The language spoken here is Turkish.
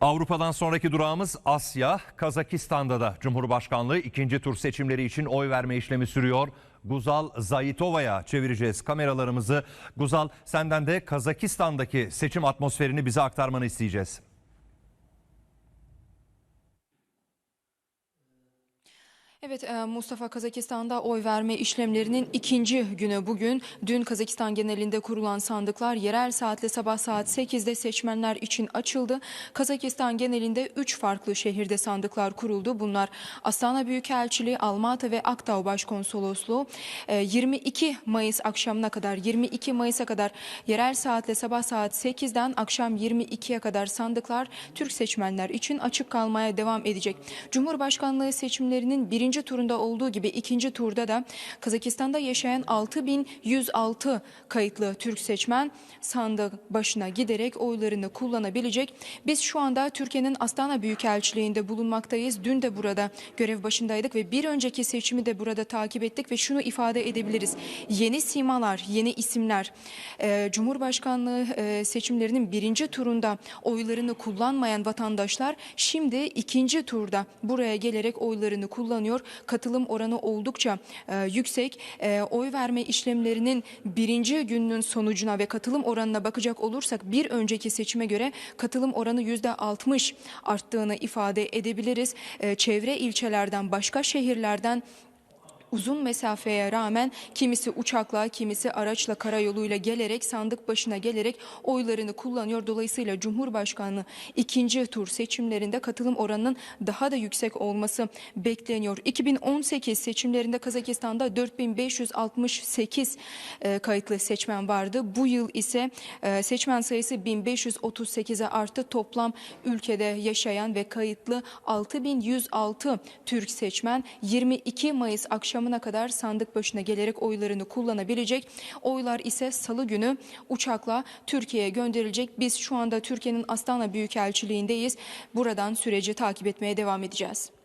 Avrupa'dan sonraki durağımız Asya. Kazakistan'da da Cumhurbaşkanlığı ikinci tur seçimleri için oy verme işlemi sürüyor. Guzal Zayitova'ya çevireceğiz kameralarımızı. Guzal senden de Kazakistan'daki seçim atmosferini bize aktarmanı isteyeceğiz. Evet e, Mustafa Kazakistan'da oy verme işlemlerinin ikinci günü bugün. Dün Kazakistan genelinde kurulan sandıklar yerel saatle sabah saat 8'de seçmenler için açıldı. Kazakistan genelinde 3 farklı şehirde sandıklar kuruldu. Bunlar Astana Büyükelçiliği, Almatı ve Aktau Başkonsolosluğu. E, 22 Mayıs akşamına kadar 22 Mayıs'a kadar yerel saatle sabah saat 8'den akşam 22'ye kadar sandıklar Türk seçmenler için açık kalmaya devam edecek. Cumhurbaşkanlığı seçimlerinin birinci turunda olduğu gibi ikinci turda da Kazakistan'da yaşayan 6106 kayıtlı Türk seçmen sandık başına giderek oylarını kullanabilecek. Biz şu anda Türkiye'nin Astana Büyükelçiliği'nde bulunmaktayız. Dün de burada görev başındaydık ve bir önceki seçimi de burada takip ettik ve şunu ifade edebiliriz. Yeni simalar, yeni isimler Ee, Cumhurbaşkanlığı e, seçimlerinin birinci turunda oylarını kullanmayan vatandaşlar şimdi ikinci turda buraya gelerek oylarını kullanıyor. Katılım oranı oldukça e, yüksek. E, oy verme işlemlerinin birinci gününün sonucuna ve katılım oranına bakacak olursak bir önceki seçime göre katılım oranı yüzde 60 arttığını ifade edebiliriz. E, çevre ilçelerden, başka şehirlerden uzun mesafeye rağmen kimisi uçakla, kimisi araçla, karayoluyla gelerek sandık başına gelerek oylarını kullanıyor. Dolayısıyla Cumhurbaşkanlığı ikinci tur seçimlerinde katılım oranının daha da yüksek olması bekleniyor. 2018 seçimlerinde Kazakistan'da 4568 e, kayıtlı seçmen vardı. Bu yıl ise e, seçmen sayısı 1538'e arttı. Toplam ülkede yaşayan ve kayıtlı 6106 Türk seçmen 22 Mayıs akşamına kadar sandık başına gelerek oylarını kullanabilecek. Oylar ise salı günü uçakla Türkiye'ye gönderilecek. Biz şu anda Türkiye'nin Astana Büyükelçiliğindeyiz. Buradan süreci takip etmeye devam edeceğiz.